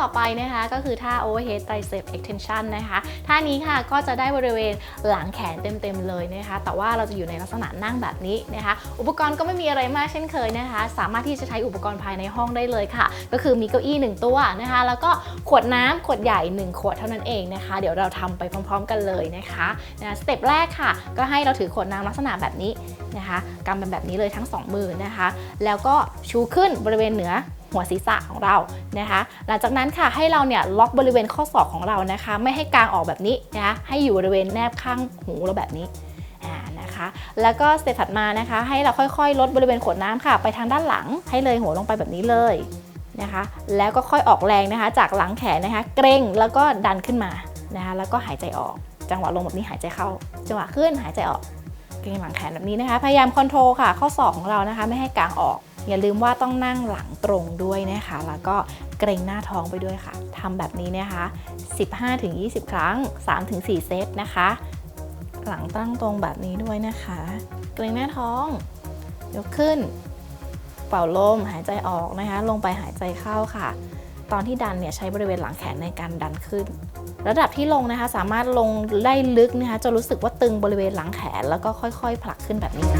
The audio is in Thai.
ต่อไปนะคะก็คือท่า overhead tricep extension นะคะท่านี้ค่ะก็จะได้บริเวณหลังแขนเต็มๆเลยนะคะแต่ว่าเราจะอยู่ในลักษณะนั่งแบบนี้นะคะ อุปกรณ์ก็ไม่มีอะไรมากเช่นเคยนะคะ สามารถที่จะใช้อุปกรณ์ภายในห้องได้เลยค่ะ ก็คือมีเก้าอี้หนึ่งตัวนะคะ แล้วก็ขวดน้ำขวดใหญ่ 1 ขวดเท่านั้นเองนะคะ เดี๋ยวเราทำไปพร้อม ๆ กันเลยนะคะนะสเต็ปแรกค่ะ ก็ให้เราถือขวดน้ำลักษณะแบบนี้นะคะกำเป็นแบบนี้เลยทั้งสองมือนะคะ แล้วก็ชูขึ้นบริเวณเหนือ หัวศีรษะของเรานะคะ หลังจากนั้นค่ะให้เราเนี่ยล็อกบริเวณข้อศอกของเรานะคะ ไม่ให้กางออกแบบนี้นะคะให้อยู่บริเวณแนบข้างหูเราแบบนี้อ่านะคะแล้วก็สเต็ปถัดมานะคะ ให้เราค่อยๆ ลดบริเวณขวดน้ำค่ะ ไปทางด้านหลังให้เลยหัวลงไปแบบนี้เลยนะคะ แล้วก็ค่อยออกแรงนะคะ จากหลังแขนนะคะ เกรงแล้วก็ดันขึ้นมานะคะ แล้วก็หายใจออก จังหวะลงแบบนี้หายใจเข้า จังหวะขึ้นหายใจออก เกรงหลังแขนแบบนี้นะคะ พยายามคอนโทรลค่ะ ข้อศอกของเรานะคะ ไม่ให้กางออก อย่าลืมว่าต้องนั่งหลังตรงด้วยนะคะ แล้วก็เกรงหน้าท้องไปด้วยค่ะทำแบบนี้นะคะ 15-20 ครั้ง 3-4 เซตนะคะ หลังตั้งตรงแบบนี้ด้วยนะคะ เกรงหน้าท้อง ยกขึ้น เป่าลมหายใจออกนะคะ ลงไปหายใจเข้าค่ะ ตอนที่ดันเนี่ยใช้บริเวณหลังแขนในการดันขึ้นระดับที่ลงนะคะสามารถลงได้ลึกนะคะจนรู้สึกว่าตึงบริเวณหลังแขน แล้วก็ค่อยๆ ผลักขึ้นแบบนี้